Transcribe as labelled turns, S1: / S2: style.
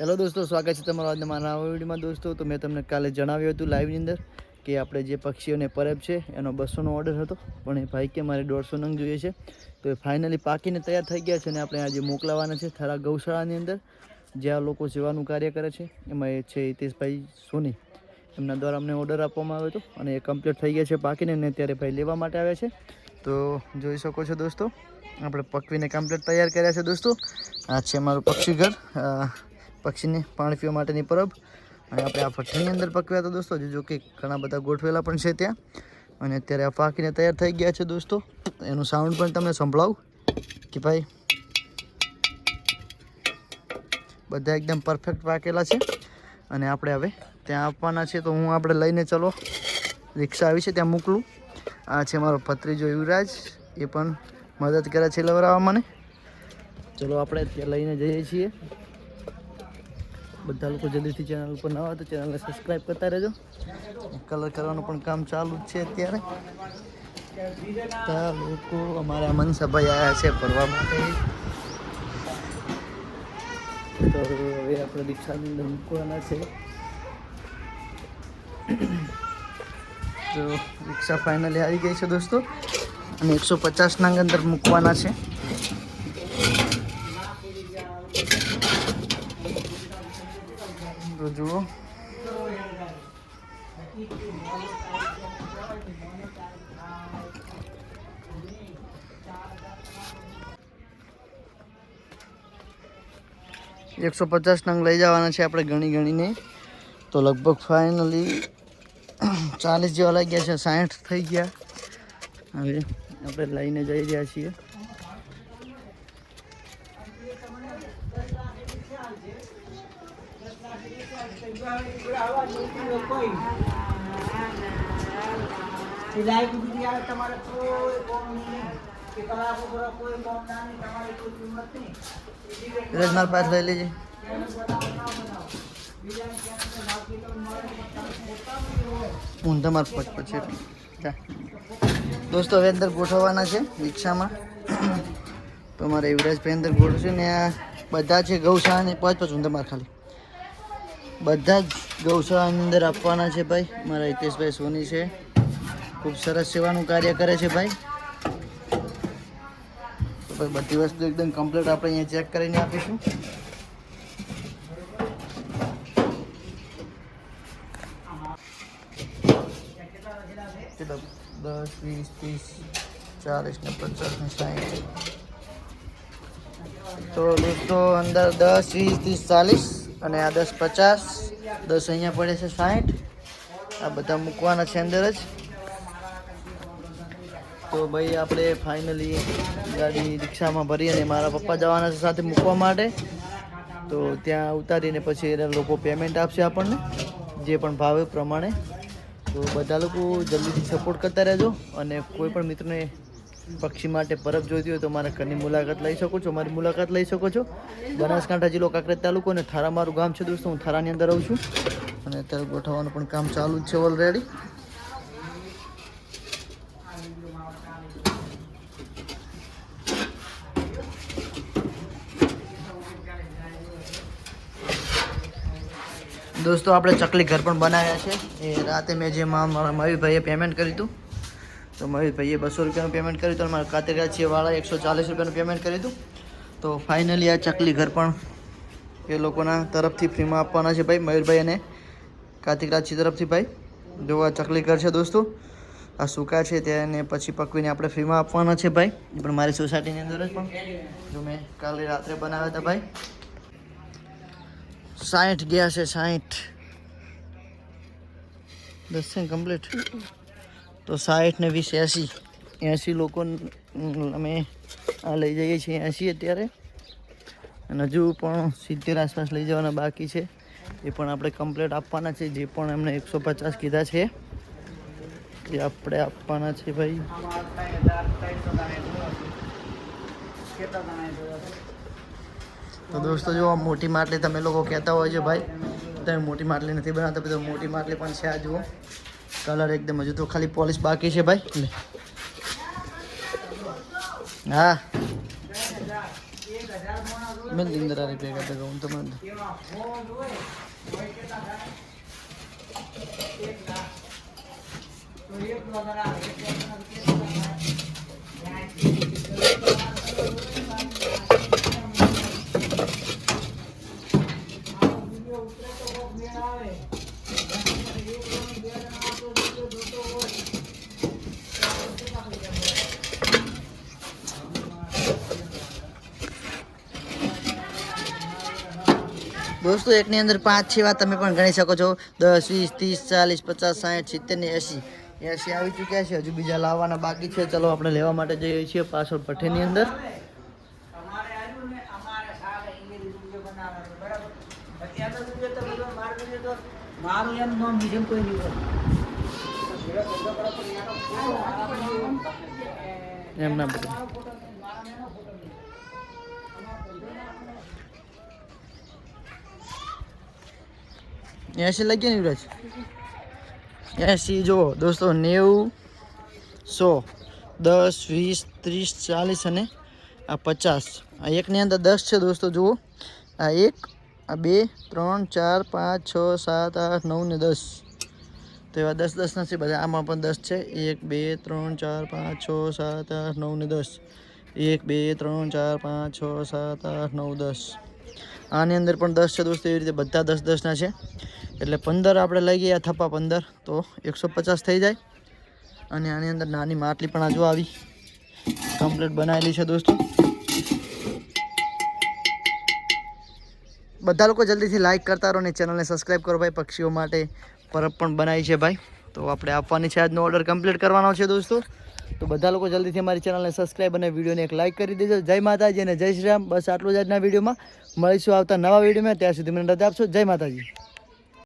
S1: Hello દોસ્તો સ્વાગત છે તમારો આજના મારા વિડીયોમાં. દોસ્તો તો મેં તમને કાલે જણાવ્યું હતું લાઈવની અંદર કે આપણે જે પક્ષીઓને પરબ છે એનો બસોનો ઓર્ડર હતો. પણ એ ભાઈ કે મારે દોઢસો નંગ જોઈએ છે. તો એ ફાઇનલી પાકીને તૈયાર થઈ ગયા છે અને આપણે આજે મોકલાવાના છે થરા ગૌશાળાની અંદર જ્યાં લોકો સેવાનું કાર્ય કરે છે. એમાં એ છે હિતેશભાઈ સોની. એમના દ્વારા અમને ઓર્ડર આપવામાં આવ્યો હતો અને એ કમ્પ્લીટ થઈ ગયા છે પાકીને અને અત્યારે ભાઈ લેવા માટે આવ્યા છે. તો જોઈ શકો છો દોસ્તો આપણે પકવીને કમ્પ્લીટ તૈયાર કર્યા છે દોસ્તો. આ છે અમારું પક્ષી ઘર. અ, પક્ષીને પાણી માટેની પરબ. અને આપણે આ ભઠ્ઠીની અંદર પકવ્યા હતા દોસ્તો, જો કે ઘણા બધા ગોઠવેલા પણ છે ત્યાં. અને અત્યારે આ પાકીને તૈયાર થઈ ગયા છે દોસ્તો. એનું સાઉન્ડ પણ તમને સંભળાવું કે ભાઈ, બધા એકદમ પરફેક્ટ પાકેલા છે. અને આપણે હવે ત્યાં આપવાના છે, તો હું આપણે લઈને ચલો. રિક્ષા આવી છે, ત્યાં મોકલું. આ છે મારો ભત્રીજો યુવરાજ. એ પણ મદદ કરે છે લવરાવવા મને. ચલો આપણે ત્યાં લઈને જઈએ છીએ. બધા લોકો જલ્દીથી ચેનલ ઉપર નવા તો ચેનલને સબસ્ક્રાઈબ કરતા રહેજો. કલર કરવાનું પણ કામ ચાલુ જ છે અત્યારે. બધા લોકો અમારા મનસભાઈ આવ્યા છે ફરવા માટે. તો હવે આપણે રિક્ષાની અંદર મૂકવાના છે. તો રિક્ષા ફાઇનલી આવી ગઈ છે દોસ્તો. અને એકસો પચાસના અંદર મૂકવાના છે. તો જુઓ. એકસો પચાસ નંગ લઈ જવાના છે આપણે ગણી ગણીને. તો લગભગ ફાઇનલી ચાલીસ જેવા લઈ ગયા છે, સાઠ થઈ ગયા. હવે આપણે લઈને જઈ રહ્યા છીએ.
S2: ના
S1: પાસ લઈ લેજે. હું તમારે પચ પછી દોસ્તો, હવે અંદર ગોઠવવાના છે રિક્ષામાં. તો મારે યુવરાજભાઈ અંદર ગોઠવશે ને બધા છે ગૌશાળાની પાંચ પાંચ હું તમારે ખાલી. બધા જ ગૌશાળાની અંદર આપવાના છે ભાઈ. મારા હિતેશભાઈ સોની છે. ખૂબ સરસ સેવાનું કાર્ય કરે છે ભાઈ. તો બધી વસ્તુ એકદમ કમ્પ્લીટ આપણે અહીંયા ચેક કરીને આપીશું. દસ, વીસ, ત્રીસ, ચાલીસ ને પચાસ ને સાહીઠ તો દોસ્તો, અંદર દસ, વીસ, ત્રીસ, ચાલીસ. અને આ દસ પચાસ, દસ અહીંયા પડે છે સાઠ. આ બધા મૂકવાના છે અંદર જ. તો ભાઈ આપણે ફાઇનલી ગાડી રિક્ષામાં ભરી અને મારા પપ્પા જવાના છે સાથે મૂકવા માટે. તો ત્યાં ઉતારીને પછી એના લોકો પેમેન્ટ આપશે આપણને, જે પણ ભાવે પ્રમાણે. તો બધા લોકો જલ્દીથી સપોર્ટ કરતા રહેજો અને કોઈ પણ મિત્રને પક્ષી માટે પરબ જોઈતી હોય તો મારા ઘરની મુલાકાત લઈ શકો છો, મારી મુલાકાત લઈ શકો છો. બનાસકાંઠા જિલ્લો કાંકરેજ તાલુકો અને થારા મારું ગામ છે દોસ્તો, હું થારાની અંદર રહું છું. અને અત્યારે ગોઠવવાનું પણ કામ ચાલુ જ છે ઓલરેડી દોસ્તો, આપણે ચકલી ઘર પણ બનાવ્યા છે. એ રાતે મેં જે મારા મયુરભાઈએ પેમેન્ટ કર્યું હતું. તો મયુરભાઈએ બસો રૂપિયાનું પેમેન્ટ કર્યું હતું મારા કાતરિયા એકસો ચાલીસ રૂપિયાનું પેમેન્ટ કર્યું હતું. તો ફાઇનલી આ ચકલી ઘર પણ એ લોકોના તરફથી ફ્રીમાં આપવાના છે ભાઈ. મયુરભાઈ અને કાર્તિક રાજી તરફથી ભાઈ. જો આ ચકલી ઘર છે દોસ્તો. આ સૂકા છે તેને પછી પકવીને આપણે ફ્રીમાં આપવાના છે ભાઈ. એ પણ મારી સોસાયટીની અંદર જ પણ. જો મેં કાલે રાત્રે બનાવ્યા હતા ભાઈ. સાઠ ગયા છે, સાઠ. દસ કમ્પ્લીટ તો સાઠ ને વીસ, એંસી. એંસી લોકો અમે આ લઈ જઈએ છીએ એંસી અત્યારે. અને હજુ પણ સિત્તેર આસપાસ લઈ જવાના બાકી છે. એ પણ આપણે કમ્પ્લેટ આપવાના છે. જે પણ એમને એકસો પચાસ કીધા છે, એ આપણે આપવાના છે ભાઈ. તો દોસ્તો જો મોટી માટલી તમે લોકો કહેતા હોય છે ભાઈ. તમે મોટી માટલી નથી બનાવતા તો મોટી માટલી પણ છે આ જુઓ. કલર એકદમ હજુ તો ખાલી પોલિશ બાકી છે ભાઈ. હા. મેં દિંદર આરે ભેગા કહું તમને
S2: આવે
S1: દોસ્તો, એકની અંદર પાંચ છેવા તમે પણ ગણી શકો છો. દસ, વીસ, ત્રીસ, ચાલીસ, પચાસ સાઠ સિત્તેર ને એંસી એંસી આવી ચૂક્યા છે. હજુ બીજા લાવવાના બાકી છે. ચલો, આપણે લેવા માટે જઈએ છીએ પાછળ પઠેની અંદર.
S2: અમારે આવ્યું ને અમારે સાલે ઇંગ્લિશ વીડિયો બનાવવાનો બરાબર અત્યારનો વીડિયો તો બધો મારો વીડિયો તો મારું એમ નામ બીજું કોઈ નહીં હોય. તો ધીરે ધંધો કરો તો એનો ફોટો મારા પર
S1: એમ ના બધું
S2: મારો ફોટો નહીં, મારા એનો ફોટો નહીં. અમારો ધંધો ના આપણે
S1: એંસી લાગ્યા ને યુવરાજ? એસી જુઓ દોસ્તો, નેવું, સો, દસ, વીસ, ત્રીસ, ચાલીસ અને આ પચાસ. આ એકની અંદર દસ છે દોસ્તો, જુઓ. આ એક, આ બે, ત્રણ, ચાર, પાંચ, છ, સાત, આઠ, નવ ને દસ. તો એવા દસ દસ નથી, બધા આમાં પણ દસ છે. એક, બે, ત્રણ, ચાર, પાંચ, છ, સાત, આઠ, નવ ને દસ. એક, બે, ત્રણ, ચાર, પાંચ, છ, સાત, આઠ, નવ, દસ. આની અંદર પણ દસ છે દોસ્તો, એવી રીતે બધા દસ દસના છે. એટલે પંદર આપણે લઈ ગયા થપ્પા પંદર, તો એકસો પચાસ થઈ જાય. અને આની અંદર નાની માટલી પણ આજુ આવી. કમ્પ્લીટ બનાવેલી છે દોસ્તો. બધા લોકો જલ્દીથી લાઇક કરતા રહો અને ચેનલને સબસ્ક્રાઈબ કરો ભાઈ, પક્ષીઓ માટે પરબ પણ બનાવી છે ભાઈ. તો આપણે આપવાની છે આજનો ઓર્ડર કમ્પ્લીટ કરવાનો છે દોસ્તો. તો બધા લોકો જલ્દીથી અમારી ચેનલને સબસ્ક્રાઈબ અને વિડીયોને એક લાઈક કરી દેજો. જય માતાજી અને જય શ્રી રામ. બસ આટલું જ આજના વિડીયોમાં. મળીશું આવતા નવા વિડીયોમાં. ત્યાં સુધી મને રજા આપશો. જય માતાજી.